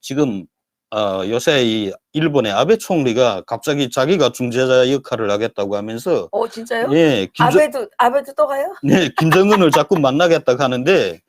지금 어, 요새 이 일본의 아베 총리가 갑자기 자기가 중재자 역할을 하겠다고 하면서 어 진짜요? 예, 김정, 아베도 아베도 또 가요? 네, 김정은을 자꾸 만나겠다 고 하는데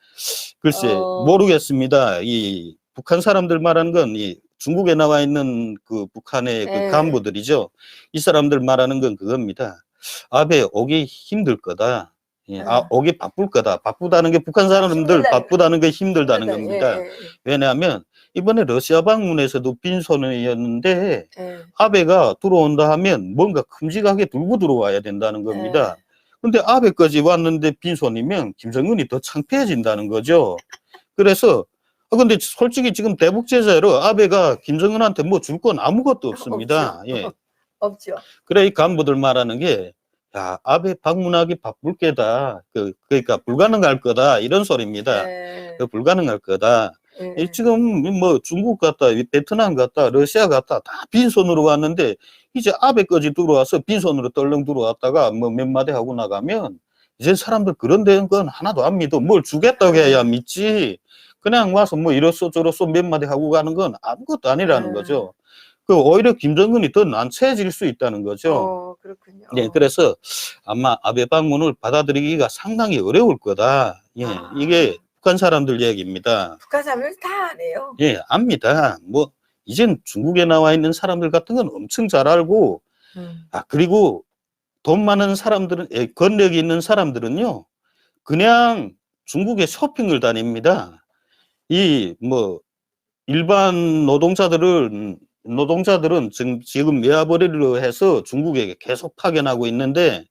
글쎄 어. 모르겠습니다. 이 북한 사람들 말하는 건 이 중국에 나와 있는 그 북한의 그 예. 간부들이죠. 이 사람들 말하는 건 그겁니다. 아베 오기 힘들 거다. 예, 아, 아. 오기 바쁠 거다. 바쁘다는 게 북한 사람들 힘들다. 바쁘다는 게 힘들다는 예, 겁니다. 예, 왜냐하면 이번에 러시아 방문에서도 빈손이었는데 예. 아베가 들어온다 하면 뭔가 큼직하게 들고 들어와야 된다는 겁니다. 예. 근데 아베까지 왔는데 빈손이면 김정은이 더 창피해진다는 거죠. 그래서 아 근데 솔직히 지금 대북 제재로 아베가 김정은한테 뭐 줄 건 아무것도 없습니다. 없죠. 예. 없죠. 그래 이 간부들 말하는 게 야, 아베 방문하기 바쁠 게다. 그 그러니까 불가능할 거다. 이런 소리입니다. 예. 그 불가능할 거다. 예. 이 지금 뭐 중국 갔다 베트남 갔다 러시아 갔다 다 빈손으로 왔는데 이제 아베까지 들어와서 빈손으로 떨렁 들어왔다가 뭐 몇 마디 하고 나가면 이제 사람들 그런 데는 건 하나도 안 믿어 뭘 주겠다고 해야 믿지 그냥 와서 뭐 이렇소 저렇소 몇 마디 하고 가는 건 아무것도 아니라는 음. 거죠 그 오히려 김정은이 더 난처해질 수 있다는 거죠 어 그렇군요. 네, 그래서 아마 아베 방문을 받아들이기가 상당히 어려울 거다 예 아. 이게 북한 사람들 얘기입니다 북한 사람들 다 아네요. 예, 압니다. 뭐, 이젠 중국에 나와 있는 사람들 같은 건 엄청 잘 알고, 음. 아, 그리고 돈 많은 사람들은, 예, 권력이 있는 사람들은요, 그냥 중국에 쇼핑을 다닙니다. 이, 뭐, 일반 노동자들은, 노동자들은 지금, 지금 외화벌이로 해서 중국에 계속 파견하고 있는데,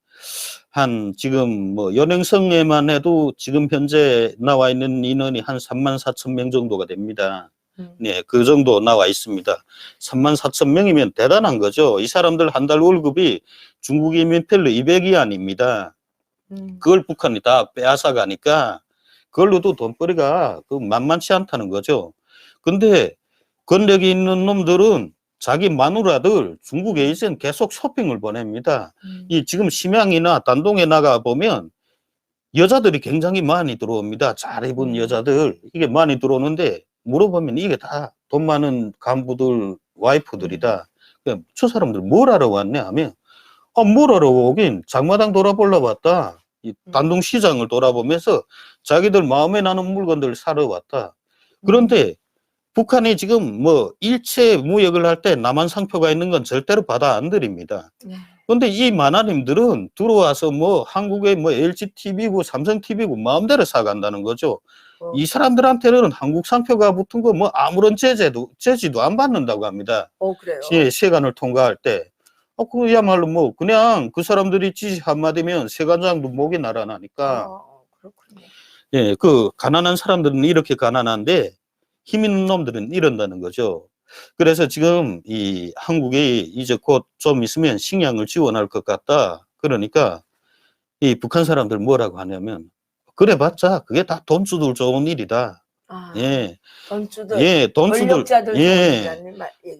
한 지금 뭐 연행성에만 해도 지금 현재 나와 있는 인원이 한 3만 4천 명 정도가 됩니다. 음. 네, 그 정도 나와 있습니다. 3만 4천 명이면 대단한 거죠. 이 사람들 한 달 월급이 중국이 민펠로 200이 아닙니다. 음. 그걸 북한이 다 빼앗아 가니까 그걸로도 돈벌이가 그 만만치 않다는 거죠. 근데 권력이 있는 놈들은 자기 마누라들 중국 에 이젠 계속 쇼핑을 보냅니다. 음. 이 지금 심양이나 단동에 나가 보면 여자들이 굉장히 많이 들어옵니다. 잘 입은 음. 여자들 이게 많이 들어오는데 물어보면 이게 다 돈 많은 간부들 와이프들이다. 그저 사람들 뭘 하러 왔냐 하면 아, 뭘 하러 오긴 장마당 돌아보러 왔다. 이 음. 단동 시장을 돌아보면서 자기들 마음에 나는 물건들 사러 왔다. 그런데 북한이 지금 뭐 일체 무역을 할 때 남한 상표가 있는 건 절대로 받아 안 드립니다. 네. 근데 이 만화님들은 들어와서 뭐 한국의 뭐 LG TV고 삼성 TV고 마음대로 사간다는 거죠. 어. 이 사람들한테는 한국 상표가 붙은 거 뭐 아무런 제재도 제지도 안 받는다고 합니다. 어 그래요. 시, 세관을 통과할 때. 어, 그야말로 뭐 그냥 그 사람들이 지시 한마디면 세관장도 목이 날아나니까. 어, 그렇군요. 예, 그 가난한 사람들은 이렇게 가난한데 힘 있는 놈들은 이런다는 거죠. 그래서 지금 이 한국이 이제 곧 좀 있으면 식량을 지원할 것 같다. 그러니까 이 북한 사람들 뭐라고 하냐면 그래봤자 그게 다 돈주들 좋은 일이다. 아, 예, 돈주들, 예, 돈주들 예.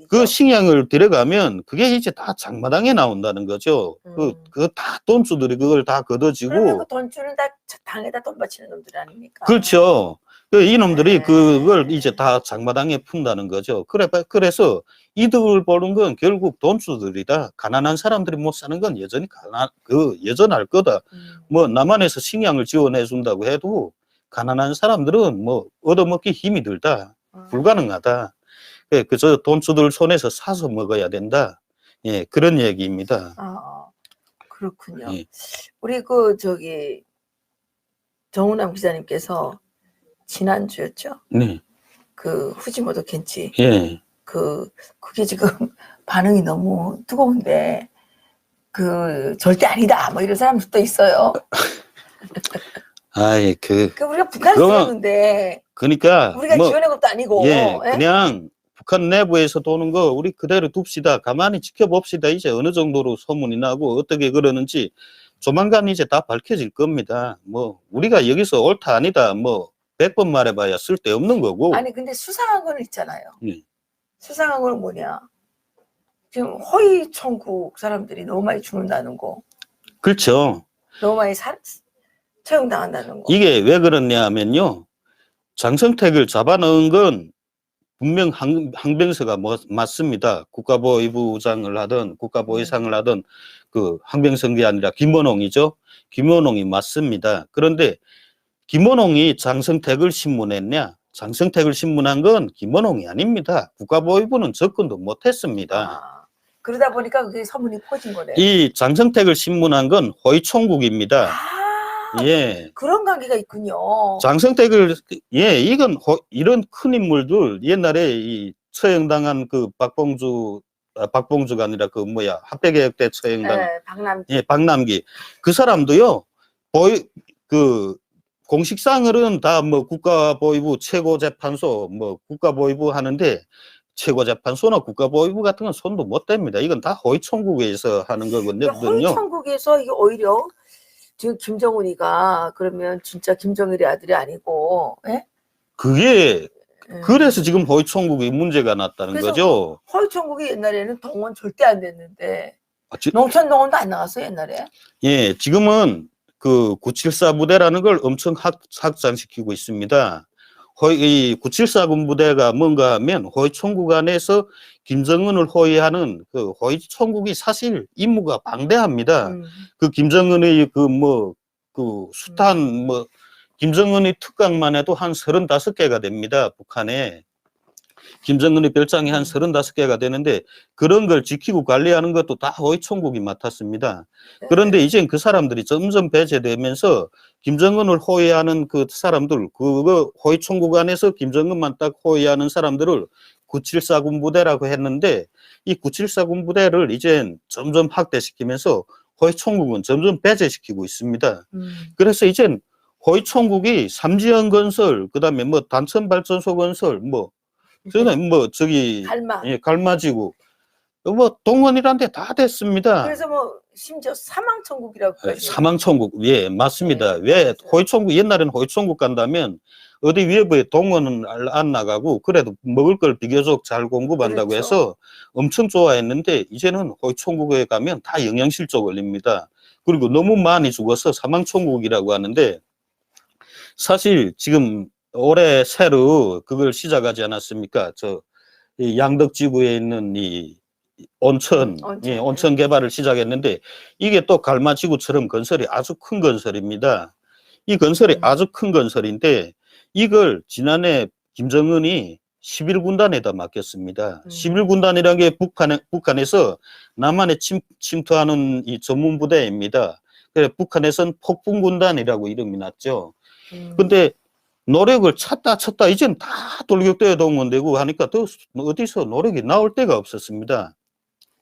그 식량을 들어가면 그게 이제 다 장마당에 나온다는 거죠. 그, 음. 그다 돈주들이 그걸 다 걷어지고 그 돈주는 다 당에다 돈 바치는 놈들 아닙니까? 그렇죠. 그 이놈들이 네. 그걸 이제 다 장마당에 푼다는 거죠. 그래, 그래서 이득을 보는 건 결국 돈주들이다. 가난한 사람들이 못 사는 건 여전히 가난, 그, 여전할 거다. 음. 뭐, 남한에서 식량을 지원해 준다고 해도 가난한 사람들은 뭐, 얻어먹기 힘이 들다. 음. 불가능하다. 그, 그저 돈주들 손에서 사서 먹어야 된다. 예, 그런 얘기입니다. 아, 어, 그렇군요. 예. 우리 그 저기 정우남 기자님께서 지난주였죠. 네, 그 후지모토 켄치 예. 그 그게 지금 반응이 너무 뜨거운데 그 절대 아니다 뭐 이런 사람들도 있어요. 아이, 그, 그 우리가 북한에서 그건- 들었는데 그러니까. 우리가 뭐, 지원한 것도 아니고 예, 예? 그냥 북한 내부에서 도는 거 우리 그대로 둡시다. 가만히 지켜봅시다. 이제 어느 정도로 소문이 나고 어떻게 그러는지 조만간 이제 다 밝혀질 겁니다. 뭐 우리가 여기서 옳다 아니다 뭐 100번 말해봐야 쓸데없는 거고. 아니 근데 수상한 거는 있잖아요. 예. 수상한 건 뭐냐? 지금 허위 청구 사람들이 너무 많이 죽는다는 거, 그렇죠. 너무 많이 사, 처형당한다는 거. 이게 왜 그러냐 하면요. 장성택을 잡아넣은 건 분명 항, 항병서가 뭐, 맞습니다. 국가보위부장을 하던 국가보위상을 하던 그 항병선게 아니라 김원홍이죠. 김원홍이 맞습니다. 그런데 김원홍이 장성택을 신문했냐? 장성택을 신문한 건 김원홍이 아닙니다. 국가보위부는 접근도 못했습니다. 아, 그러다 보니까 그게 소문이 퍼진 거네요. 이 장성택을 신문한 건 호위총국입니다. 아, 예. 그런 관계가 있군요. 장성택을 예 이건 호- 이런 큰 인물들 옛날에 이 처형당한 그 박봉주 아, 박봉주가 아니라 그 뭐야 합백개혁 때 처형당 네, 박남 예 박남기 그 사람도요 보이 그 공식상으로는 다 뭐 국가보위부 최고재판소 뭐 국가보위부 하는데 최고재판소나 국가보위부 같은 건 손도 못 댑니다. 이건 다 호위총국에서 하는 거거든요. 허위천국에서 이게 오히려 지금 김정은이가 그러면 진짜 김정일의 아들이 아니고, 예? 그게 예. 그래서 지금 호위총국이 문제가 났다는 거죠. 허위천국이 옛날에는 동원 절대 안 됐는데 아, 지- 농촌 동원도 안 나갔어요 옛날에. 예, 지금은 그 974 부대라는 걸 엄청 확, 확장시키고 있습니다. 호위, 이974 군 부대가 뭔가 하면 호위총국 안에서 김정은을 호위하는 그 호위총국이 사실 임무가 방대합니다. 음. 그 김정은의 그 뭐, 그 숱한 뭐, 김정은의 특강만 해도 한 35개가 됩니다. 북한에. 김정은의 별장이 한 음. 35개가 되는데 그런 걸 지키고 관리하는 것도 다 호위총국이 맡았습니다. 네. 그런데 이젠 그 사람들이 점점 배제되면서 김정은을 호위하는 그 사람들, 그거 호위총국 안에서 김정은만 딱 호위하는 사람들을 974 군 부대라고 했는데 이 974 군 부대를 이젠 점점 확대시키면서 호위총국은 점점 배제시키고 있습니다. 음. 그래서 이젠 호위총국이 삼지연 건설, 그 다음에 뭐 단천 발전소 건설, 뭐 저는 뭐 저기 갈마. 예, 갈마지구 뭐 동원이란 데 다 됐습니다. 그래서 뭐 심지어 사망천국이라고. 예, 사망천국 예 맞습니다. 네, 왜 맞아요. 호위총국 옛날에는 호위총국 간다면 어디 위에부에 동원은 안- 안 나가고 그래도 먹을 걸 비교적 잘 공급한다고 그렇죠. 해서 엄청 좋아했는데 이제는 호위총국에 가면 다 영양실조 걸립니다. 그리고 너무 많이 죽어서 사망천국이라고 하는데 사실 지금 올해 새로 그걸 시작하지 않았습니까? 저이 양덕지구에 있는 이 온천, 음, 온천, 예, 네. 온천 개발을 시작했는데 이게 또 갈마지구처럼 건설이 아주 큰 건설입니다. 이 건설이 음. 아주 큰 건설인데 이걸 지난해 김정은이 11군단에다 맡겼습니다. 음. 11군단이라는 게 북한에, 북한에서 남한에 침, 침투하는 이 전문 부대입니다. 그래 북한에선 폭풍군단이라고 이름이 났죠. 음. 근데 노력을 찾다 찾다 이젠 다 돌격대에 동원 되고 하니까 더 어디서 노력이 나올 데가 없었습니다.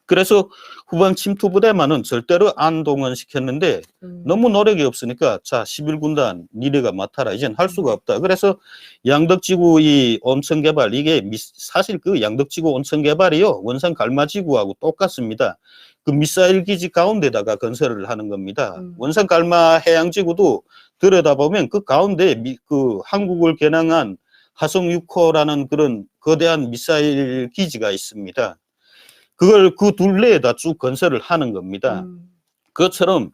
그래서 후방 침투 부대만은 절대로 안 동원시켰는데 음. 너무 노력이 없으니까 자 11군단 니네가 맡아라 이젠 할 수가 없다. 그래서 양덕지구 이 온천 개발 이게 미- 사실 그 양덕지구 온천 개발이요 원산 갈마지구하고 똑같습니다. 그 미사일 기지 가운데다가 건설을 하는 겁니다. 음. 원산 갈마 해양지구도 들여다보면 그 가운데 미, 그 한국을 겨냥한 하성 6호라는 그런 거대한 미사일 기지가 있습니다. 그걸 그 둘레에다 쭉 건설을 하는 겁니다. 음. 그것처럼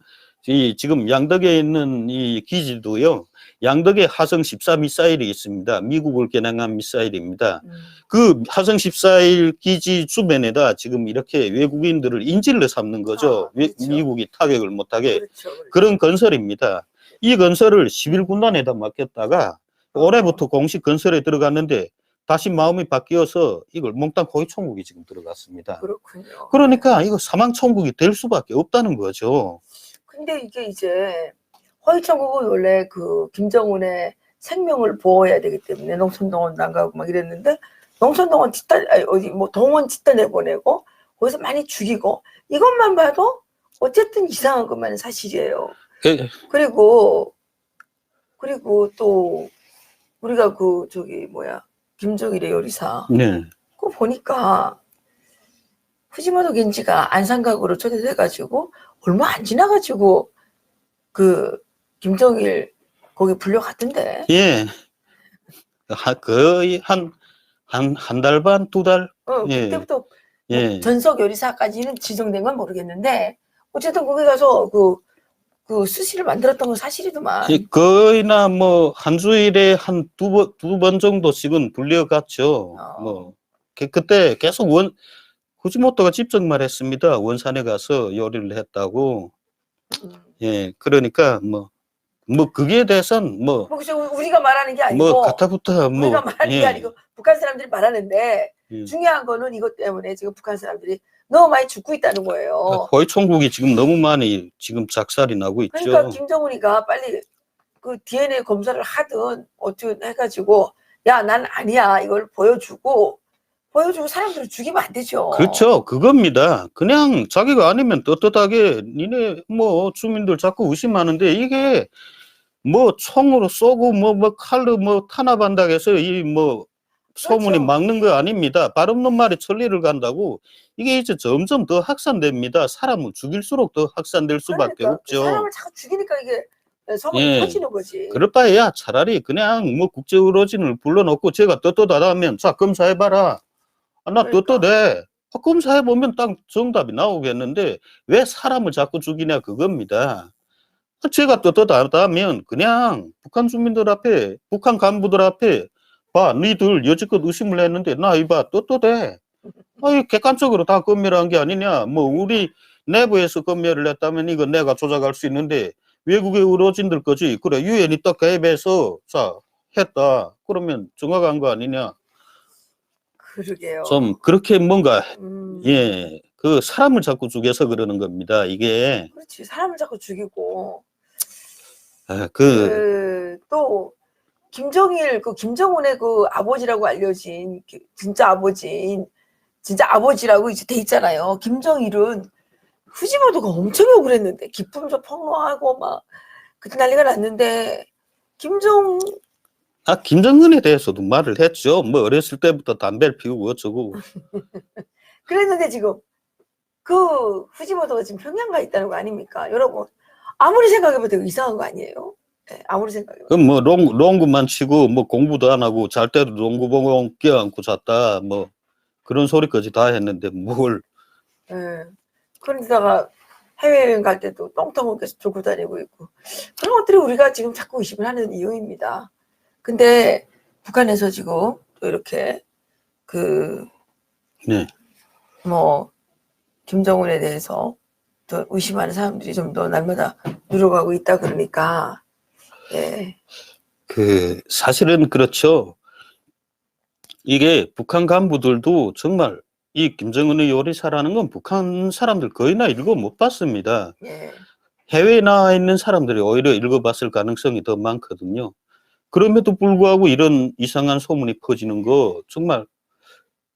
이 지금 양덕에 있는 이 기지도요. 양덕에 하성 14 미사일이 있습니다. 미국을 겨냥한 미사일입니다. 음. 그 하성 14일 기지 주변에다 지금 이렇게 외국인들을 인질로 삼는 거죠. 아, 외- 그렇죠. 미국이 타격을 못하게 그렇죠, 그렇죠. 그런 건설입니다. 이 건설을 11군단에다 맡겼다가 올해부터 공식 건설에 들어갔는데 다시 마음이 바뀌어서 이걸 몽땅 호위총국이 지금 들어갔습니다. 그렇군요. 그러니까 이거 사망총국이 될 수밖에 없다는 거죠. 근데 이게 이제 허위천국은 원래 그 김정은의 생명을 보호해야 되기 때문에 농촌동원도 안 가고 막 이랬는데 농촌동원 짓다 아니, 어디 뭐 동원 짓다 내보내고 거기서 많이 죽이고 이것만 봐도 어쨌든 이상한 것만 사실이에요. 예, 그리고 그리고 또 우리가 그 저기 뭐야 김정일의 요리사 네. 그거 보니까 후지모토 겐지가 안산각으로 초대돼가지고 얼마 안 지나가지고 그 김정일 거기 불려갔던데. 예. 하- 거의 한, 한, 한 달 반, 두 달? 어, 예. 그때부터 뭐 예. 전석 요리사까지는 지정된 건 모르겠는데 어쨌든 거기 가서 그 그 수시를 만들었던 건 사실이더만. 이 거의나 뭐 한 주일에 한 두 번 두 번 정도씩은 불려갔죠. 어. 뭐 그- 그때 계속 원 후지모토가 직접 말했습니다. 원산에 가서 요리를 했다고. 음. 예, 그러니까 뭐뭐 그게 대해서는 뭐뭐 우리가 말하는 게 아니고 뭐 가타부타 뭐 우리가 말하는 게 예, 아니고 북한 사람들이 말하는데 예. 중요한 거는 이것 때문에 지금 북한 사람들이 너무 많이 죽고 있다는 거예요. 거의 총국이 지금 너무 많이 지금 작살이 나고 있죠. 그러니까 김정은이가 빨리 그 DNA 검사를 하든 어떻게 해가지고 야 난 아니야 이걸 보여주고 보여주고 사람들을 죽이면 안 되죠. 그렇죠. 그겁니다. 그냥 자기가 아니면 떳떳하게 니네 뭐 주민들 자꾸 의심하는데 이게 뭐 총으로 쏘고 뭐 뭐 칼로 뭐 탄압한다고 해서 이 뭐 소문이 그렇죠. 막는 거 아닙니다. 발 없는 말이 천리를 간다고 이게 이제 점점 더 확산됩니다. 사람을 죽일수록 더 확산될 수밖에 그러니까 없죠. 사람을 자꾸 죽이니까 이게 소문이 예. 퍼지는 거지. 그럴 바에야 차라리 그냥 뭐 국제 의료진을 불러놓고 제가 떳떳하다면 자 검사해봐라. 아, 나 그러니까. 떳떳해. 아, 검사해보면 딱 정답이 나오겠는데 왜 사람을 자꾸 죽이냐 그겁니다. 아, 제가 떳떳하다면 그냥 북한 주민들 앞에 북한 간부들 앞에 봐 니들 여지껏 의심을 했는데 나 이봐 떳떳해. 아이 객관적으로 다 검열한 게 아니냐. 뭐 우리 내부에서 검열을 했다면 이거 내가 조작할 수 있는데 외국의 의료진들 거지. 그래, 유엔이 딱 개입해서, 자, 했다. 그러면 정확한 거 아니냐. 그러게요. 좀, 그렇게 뭔가, 음, 예, 그 사람을 자꾸 죽여서 그러는 겁니다. 이게, 그렇지 사람을 자꾸 죽이고 아, 그, 그, 또 김정일 그 김정은의 그 아버지라고 알려진 그 진짜 아버지인 진짜 아버지라고 이제 돼 있잖아요. 김정일은 후지모도가 엄청 욕을 했는데 기품도 폭로하고 막 그때 난리가 났는데 김정 아, 김정은에 대해서도 말을 했죠. 뭐, 어렸을 때부터 담배를 피우고 어쩌고. 그랬는데 지금 그 후지모도가 지금 평양 가 있다는 거 아닙니까? 여러분 아무리 생각해봐도 이상한 거 아니에요? 예, 아무리 생각해봐도 그럼 뭐, 롱, 롱구만 치고, 뭐, 공부도 안 하고, 잘 때도 롱구봉 껴안고 잤다. 뭐, 그런 소리까지 다 했는데, 뭘. 예. 그런데다가 해외여행 갈 때도 똥통을 계속 들고 다니고 있고 그런 것들이 우리가 지금 자꾸 의심을 하는 이유입니다. 근데 북한에서 지금 또 이렇게 그 네. 뭐 김정은에 대해서 또 의심하는 사람들이 좀 더 날마다 늘어가고 있다 그러니까 예. 그 사실은 그렇죠. 이게 북한 간부들도 정말 이 김정은의 요리사라는 건 북한 사람들 거의 나 읽어 못 봤습니다. 예. 해외에 나와 있는 사람들이 오히려 읽어봤을 가능성이 더 많거든요. 그럼에도 불구하고 이런 이상한 소문이 퍼지는 거 정말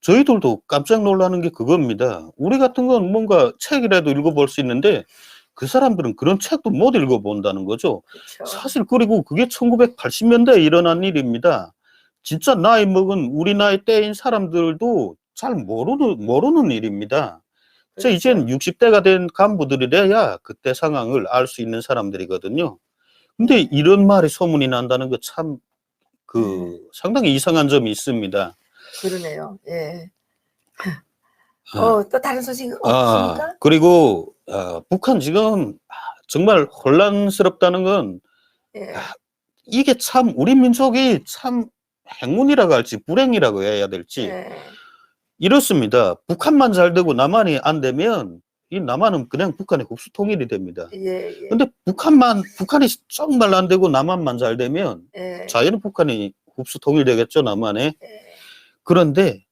저희들도 깜짝 놀라는 게 그겁니다. 우리 같은 건 뭔가 책이라도 읽어볼 수 있는데 그 사람들은 그런 책도 못 읽어본다는 거죠. 그렇죠. 사실 그리고 그게 1980년대에 일어난 일입니다. 진짜 나이 먹은 우리 나이 때인 사람들도 잘 모르는 모르는 일입니다. 저 그렇죠. 이제는 60대가 된 간부들이래야 그때 상황을 알 수 있는 사람들이거든요. 근데 이런 말이 소문이 난다는 거 참그 음. 상당히 이상한 점이 있습니다. 그러네요. 예. 아. 어, 또 다른 소식 없습니까? 아, 그리고 아, 북한 지금 아, 정말 혼란스럽다는 건 예. 이게 참 우리 민족이 참 행운이라고 할지 불행이라고 해야 될지 예. 이렇습니다. 북한만 잘 되고 남한이 안 되면 이 남한은 그냥 북한의 흡수 통일이 됩니다. 예. 예. 근데 북한만 북한이 정말 안 되고 남한만 잘 되면 예. 자연히 북한이 흡수 통일되겠죠 남한에. 예. 그런데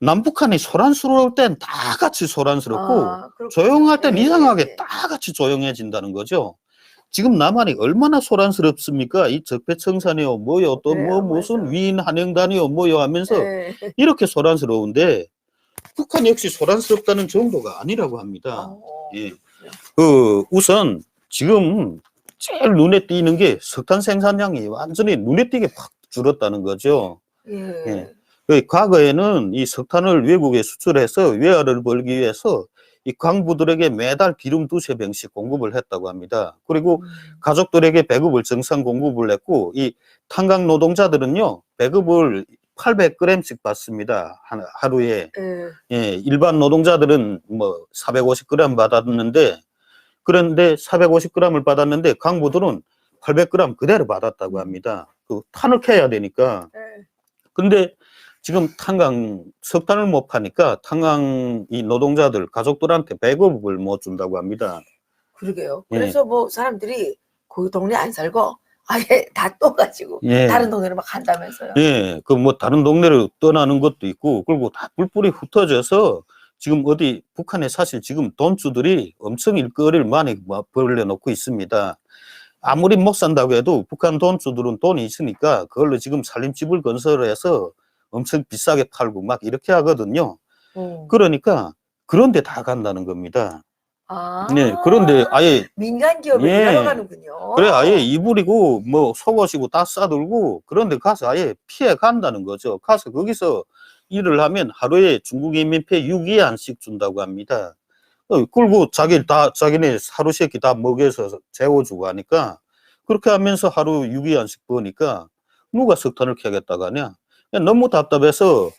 남북한이 소란스러울 땐 다 같이 소란스럽고 아. 조용할 땐 예, 이상하게 예. 다 같이 조용해진다는 거죠. 지금 남한이 얼마나 소란스럽습니까? 이 적폐청산이요, 뭐요, 또 네, 뭐 무슨 맞아요. 위인 한영단이요, 뭐요 하면서 예. 이렇게 소란스러운데 북한 역시 소란스럽다는 정도가 아니라고 합니다. 어, 예. 그 우선 지금 제일 눈에 띄는 게 석탄 생산량이 완전히 눈에 띄게 확 줄었다는 거죠. 예. 예. 그 과거에는 이 석탄을 외국에 수출해서 외화를 벌기 위해서 이 광부들에게 매달 기름 두세 병씩 공급을 했다고 합니다. 그리고 음. 가족들에게 배급을 정상 공급을 했고 이 탄광 노동자들은요 배급을 800g씩 받습니다 하- 하루에 예. 예 일반 노동자들은 뭐 450g 받았는데 그런데 450g을 받았는데 강부들은 800g 그대로 받았다고 합니다. 그 탄을 캐야 되니까. 예. 근데 지금 탄광 석탄을 못 파니까 탄광 이 노동자들 가족들한테 배급을 못 준다고 합니다. 그러게요. 예. 그래서 뭐 사람들이 그 동네 안 살고 아예 다 떠가지고 예. 다른 동네로 막 간다면서요. 예, 그 뭐 다른 동네로 떠나는 것도 있고, 그리고 다 뿔뿔이 흩어져서 지금 어디 북한에 사실 지금 돈주들이 엄청 일거리를 많이 뭐 벌려놓고 있습니다. 아무리 못 산다고 해도 북한 돈주들은 돈이 있으니까 그걸로 지금 살림집을 건설해서 엄청 비싸게 팔고 막 이렇게 하거든요. 음. 그러니까 그런데 다 간다는 겁니다. 아, 네, 그런데 아예 민간 기업에 예. 들어가는군요. 그래 아예 이불이고 뭐 속옷이고 다 싸들고 그런데 가서 아예 피해 간다는 거죠. 가서 거기서 일을 하면 하루에 중국 인민폐 6위안씩 준다고 합니다. 어, 그리고 자기 다 자기네 하루 세끼 다 먹여서 재워주고 하니까 그렇게 하면서 하루 6위안씩 버니까 누가 석탄을 캐겠다고 하냐? 그냥 너무 답답해서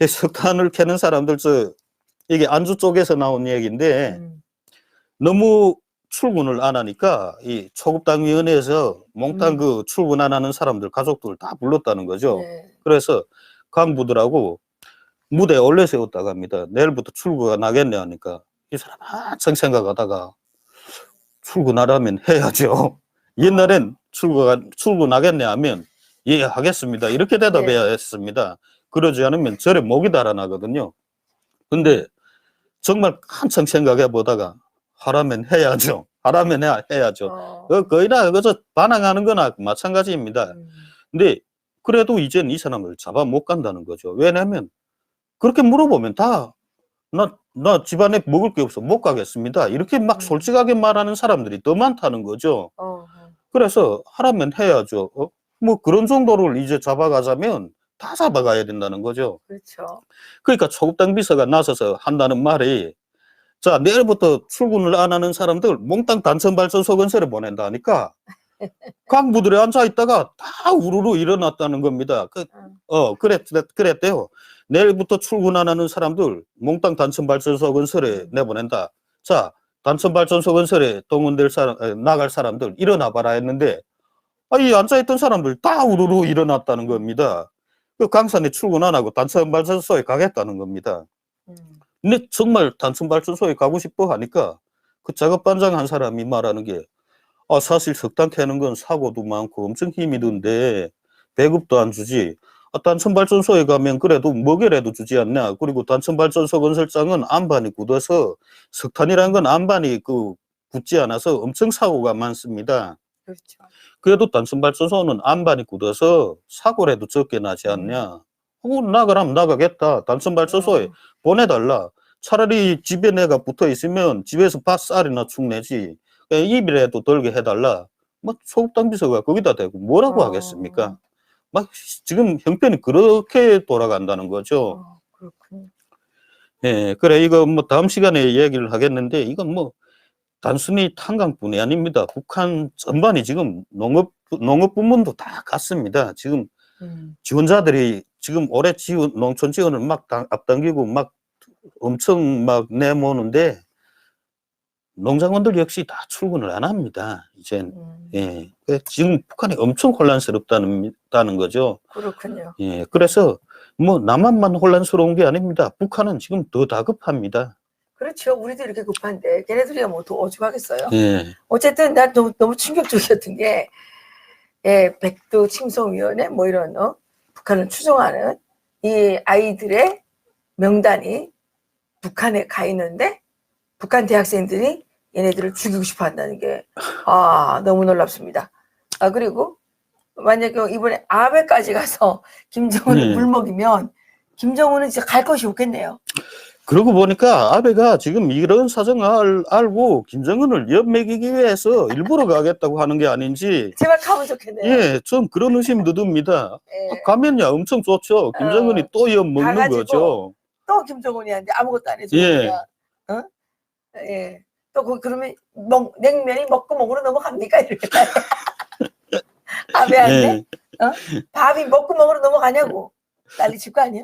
이 석탄을 캐는 사람들 저 이게 안주 쪽에서 나온 얘기인데 음. 너무 출근을 안 하니까 이 초급당 위원회에서 몽땅 음. 그 출근 안 하는 사람들 가족들 다 불렀다는 거죠. 네. 그래서 간부들하고 무대에 올려 세웠다고 합니다. 내일부터 출구가 나겠네 하니까 이 사람 한참 생각하다가 출근하라면 해야죠. 옛날엔 출구가 출근하겠네 하면 예 하겠습니다. 이렇게 대답해야 했습니다. 그러지 않으면 절에 목이 달아나거든요. 근데 정말 한참 생각해 보다가 하라면 해야죠. 하라면 해야, 해야죠. 어. 그 거의 다 그저 반항하는 거나 마찬가지입니다. 음. 근데 그래도 이젠 이 사람을 잡아 못 간다는 거죠. 왜냐하면 그렇게 물어보면 다 나, 나 집안에 먹을 게 없어 못 가겠습니다. 이렇게 막 음. 솔직하게 말하는 사람들이 더 많다는 거죠. 어. 그래서 하라면 해야죠. 어? 뭐 그런 정도를 이제 잡아가자면 다 잡아가야 된다는 거죠. 그렇죠. 그러니까 초급당 비서가 나서서 한다는 말이 자 내일부터 출근을 안 하는 사람들 몽땅 단천 발전소 건설에 보낸다니까 강부들에 앉아 있다가 다 우르르 일어났다는 겁니다. 그, 음. 어 그랬 그랬대요. 내일부터 출근 안 하는 사람들 몽땅 단천 발전소 건설에 내보낸다. 자 단천 발전소 건설에 동원될 사람 에, 나갈 사람들 일어나 봐라 했는데 아이 앉아 있던 사람들 다 우르르 일어났다는 겁니다. 그 강산에 출근 안 하고 단천 발전소에 가겠다는 겁니다. 음. 근데 정말 단순발전소에 가고 싶어 하니까 그 작업 반장 한 사람이 말하는 게 아, 사실 석탄 캐는 건 사고도 많고 엄청 힘이 든데 배급도 안 주지. 아, 단천발전소에 가면 그래도 먹여라도 주지 않냐. 그리고 단천발전소 건설장은 안반이 굳어서 석탄이라는 건 안반이 그 굳지 않아서 엄청 사고가 많습니다. 그렇죠. 그래도 단순발전소는 안반이 굳어서 사고라도 적게 나지 않냐. 어, 나가라면 나가겠다. 단순발전소에 어. 보내달라. 차라리 집에 내가 붙어 있으면 집에서 밭쌀이나 축내지. 입이라도 덜게 해달라. 뭐 소극당 비서가 거기다 대고 뭐라고 어. 하겠습니까? 막 지금 형편이 그렇게 돌아간다는 거죠. 어, 그렇군요. 예, 그래 이거 뭐 다음 시간에 얘기를 하겠는데 이건 뭐 단순히 탄광뿐이 아닙니다. 북한 전반이 지금 농업 농업 부문도 다 갔습니다. 지금 음. 지원자들이 지금 올해 지원 농촌 지원을 막 당- 앞당기고 막 엄청 막 내모는데 농장원들 역시 다 출근을 안 합니다. 이젠 음. 예, 그 지금 북한이 엄청 혼란스럽다는 다는 거죠. 그렇군요. 예, 그래서 뭐 남한만 혼란스러운 게 아닙니다. 북한은 지금 더 다급합니다. 그렇죠. 우리도 이렇게 급한데 걔네들이 뭐더 오죽하겠어요. 예, 어쨌든 난 너무, 너무 충격적이었던 게 예, 백두 칭송위원회 뭐 이런 어? 북한을 추종하는 이 아이들의 명단이 북한에 가 있는데 북한 대학생들이 얘네들을 죽이고 싶어 한다는 게 아, 너무 놀랍습니다. 아, 그리고 만약에 이번에 아베까지 가서 김정은을 네. 물먹이면 김정은은 진짜 갈 곳이 없겠네요. 그러고 보니까 아베가 지금 이런 사정을 알, 알고 김정은을 엿먹이기 위해서 일부러 가겠다고 하는 게 아닌지 제발 가면 좋겠네요. 예, 좀 그런 의심도 듭니다. 예. 가면야 엄청 좋죠. 김정은이 어, 또 엿먹는 가가지고 거죠. 또 김정은이한테 아무것도 안 해주고 예. 어? 예. 또 그, 그러면 먹, 냉면이 먹고 먹으로 넘어갑니까? 이렇게 아베한테 예, 밥이 먹고 먹으로 넘어가냐고 난리 칠 거 아니야?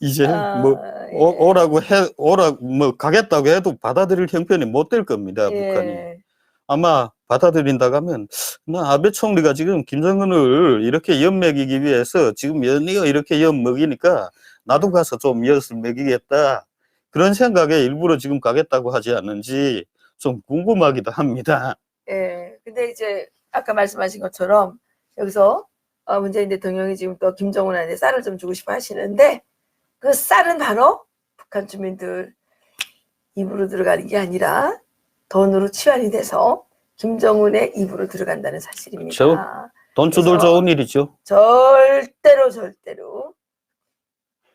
이제 아, 뭐 예. 오, 라고 해, 오라, 뭐, 가겠다고 해도 받아들일 형편이 못 될 겁니다, 북한이. 예. 아마 받아들인다고 하면, 나 아베 총리가 지금 김정은을 이렇게 엿 먹이기 위해서 지금 연이어 이렇게 엿 먹이니까 나도 가서 좀 엿을 먹이겠다. 그런 생각에 일부러 지금 가겠다고 하지 않는지 좀 궁금하기도 합니다. 예. 근데 이제 아까 말씀하신 것처럼 여기서 어, 문재인 대통령이 지금 또 김정은한테 쌀을 좀 주고 싶어 하시는데 그 쌀은 바로 북한 주민들 입으로 들어가는 게 아니라 돈으로 치환이 돼서 김정은의 입으로 들어간다는 사실입니다. 저- 돈 그래서- 좋은 일이죠. 절대로 절대로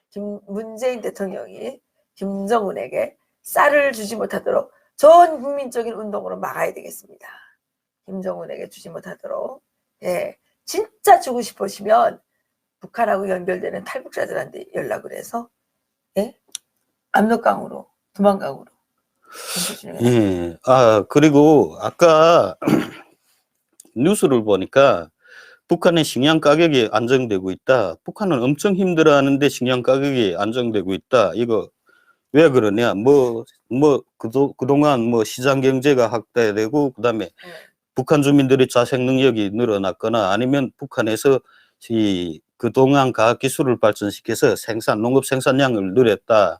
김 문재인 대통령이 김정은에게 쌀을 주지 못하도록 전 국민적인 운동으로 막아야 되겠습니다. 김정은에게 주지 못하도록 예 진짜 주고 싶으시면 북한하고 연결되는 탈북자들한테 연락을 해서 예 압록강으로 두만강으로 게 예. 아, 그리고 아까 뉴스를 보니까 북한의 식량 가격이 안정되고 있다. 북한은 엄청 힘들어하는데 식량 가격이 안정되고 있다. 이거 왜 그러냐? 뭐, 뭐, 그도, 그동안 뭐 시장 경제가 확대되고, 그 다음에 북한 주민들의 자생 능력이 늘어났거나 아니면 북한에서 이 그동안 과학 기술을 발전시켜서 생산, 농업 생산량을 늘렸다.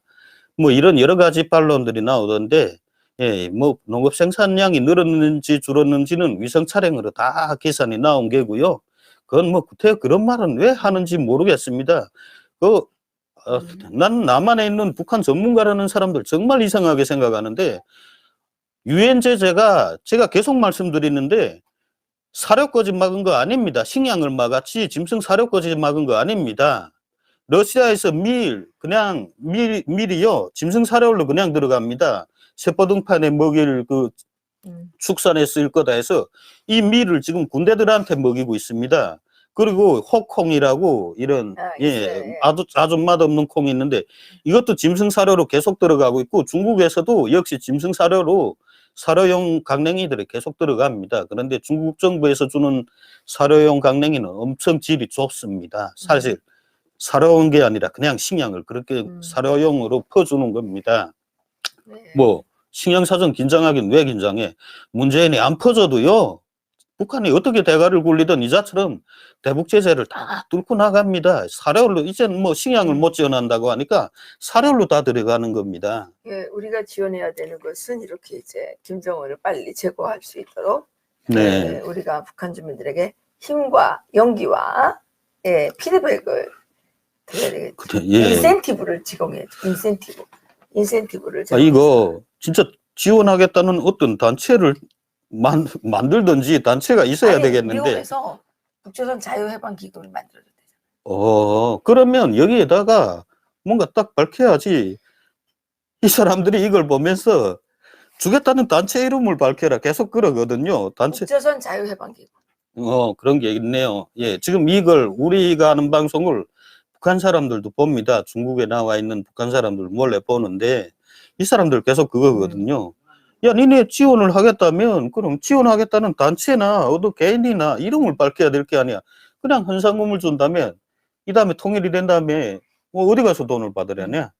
뭐 이런 여러 가지 반론들이 나오던데, 예, 뭐 농업 생산량이 늘었는지 줄었는지는 위성 촬영으로 다 계산이 나온 게고요. 그건 뭐 구태 그런 말은 왜 하는지 모르겠습니다. 그, 어, 난 남한에 있는 북한 전문가라는 사람들 정말 이상하게 생각하는데, 유엔 제재가 제가 계속 말씀드리는데, 사료거지 막은 거 아닙니다. 식량을 막았지, 짐승 사료거지 막은 거 아닙니다. 러시아에서 밀, 그냥 밀, 밀이요, 짐승 사료로 그냥 들어갑니다. 세포등판에 먹일 그 음. 축산에 쓰일 거다 해서 이 밀을 지금 군대들한테 먹이고 있습니다. 그리고 호콩이라고 이런 아, 예 예. 아주 아주 맛없는 콩이 있는데 이것도 짐승 사료로 계속 들어가고 있고 중국에서도 역시 짐승 사료로 사료용 강냉이들이 계속 들어갑니다. 그런데 중국 정부에서 주는 사료용 강냉이는 엄청 질이 좋습니다. 사실 사료용 게 아니라 그냥 식량을 그렇게 음. 사료용으로 퍼주는 겁니다. 네. 뭐 식량 사정 긴장하긴 왜 긴장해? 문재인이 안 퍼져도요. 북한이 어떻게 대가를 굴리든 이자처럼 대북 제재를 다 뚫고 나갑니다. 사료로 이제는 뭐 식량을 못 지원한다고 하니까 사료로 다 들어가는 겁니다. 예, 우리가 지원해야 되는 것은 이렇게 이제 김정은을 빨리 제거할 수 있도록 네. 예, 우리가 북한 주민들에게 힘과 용기와 예, 피드백을 드려야 되겠죠. 그래, 예. 인센티브를 제공해 인센티브 인센티브를 아, 제공해 이거 진짜 지원하겠다는 어떤 단체를 만, 만들든지 단체가 있어야 아니, 되겠는데. 미국에서 북조선 자유해방 기금을 만들어야 되잖아. 어, 그러면 여기에다가 뭔가 딱 밝혀야지. 이 사람들이 이걸 보면서 주겠다는 단체 이름을 밝혀라. 계속 그러거든요. 단체, 북조선 자유해방 기금. 어, 그런 게 있네요. 예, 지금 이걸 우리가 하는 방송을 북한 사람들도 봅니다. 중국에 나와 있는 북한 사람들 몰래 보는데 이 사람들 계속 그거거든요. 야, 니네 지원을 하겠다면 그럼 지원하겠다는 단체나 어느 개인이나 이름을 밝혀야 될 게 아니야. 그냥 현상금을 준다면 이 다음에 통일이 된 다음에 뭐 어디 가서 돈을 받으려냐?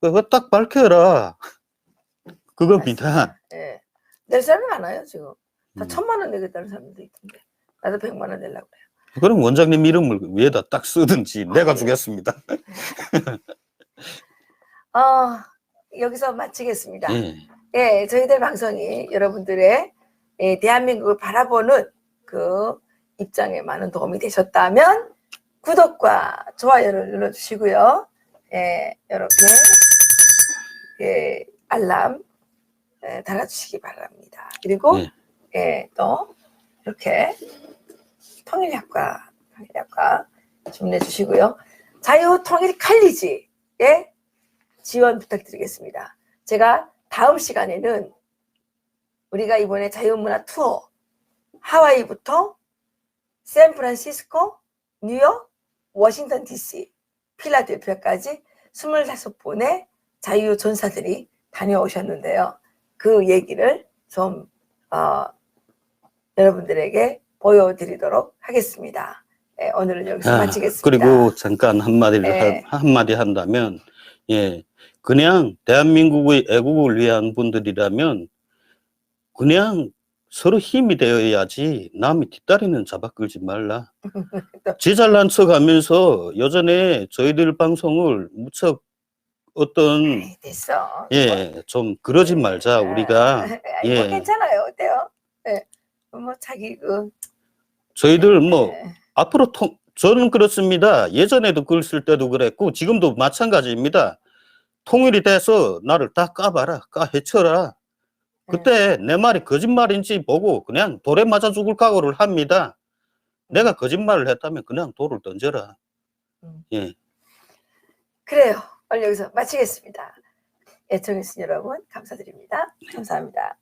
그거 딱 밝혀라. 그겁니다. 예. 낼 사람이 많아요 지금. 다 음. 천만 원 내겠다는 사람도 있던데. 나도 백만 원 내려고 그래요. 그럼 원장님 이름을 위에다 딱 쓰든지 내가 아, 예. 주겠습니다. 아 여기서 마치겠습니다. 예. 예, 저희들 방송이 여러분들의 예, 대한민국을 바라보는 그 입장에 많은 도움이 되셨다면 구독과 좋아요를 눌러주시고요. 예, 이렇게 예, 알람 예, 달아주시기 바랍니다. 그리고 예. 예, 또 이렇게 통일학과 통일학과 주문해 주시고요. 자유 통일 칼리지에 지원 부탁드리겠습니다. 제가 다음 시간에는 우리가 이번에 자유문화 투어 하와이부터 샌프란시스코, 뉴욕, 워싱턴 DC, 필라델피아까지 25분의 자유 전사들이 다녀오셨는데요. 그 얘기를 좀 어, 여러분들에게 보여드리도록 하겠습니다. 예, 오늘은 여기서 아, 마치겠습니다. 그리고 잠깐 한마디를 네. 하- 한마디 한다면 예 그냥 대한민국의 애국을 위한 분들이라면 그냥 서로 힘이 되어야지 남이 뒷다리는 잡아 끌지 말라. 지 잘난 척 하면서 예전에 저희들 방송을 무척 어떤 됐어. 예 좀 그러지 말자 우리가 예. 예. 뭐 괜찮아요. 어때요? 예. 뭐 자기 그 저희들 뭐 예. 앞으로 통, 저는 그렇습니다. 예전에도 글 쓸 때도 그랬고, 지금도 마찬가지입니다. 통일이 돼서 나를 다 까봐라, 까 해쳐라. 그때 내 말이 거짓말인지 보고 그냥 돌에 맞아 죽을 각오를 합니다. 내가 거짓말을 했다면 그냥 돌을 던져라. 음. 예. 그래요. 오늘 여기서 마치겠습니다. 애청해주신 여러분 감사드립니다. 감사합니다.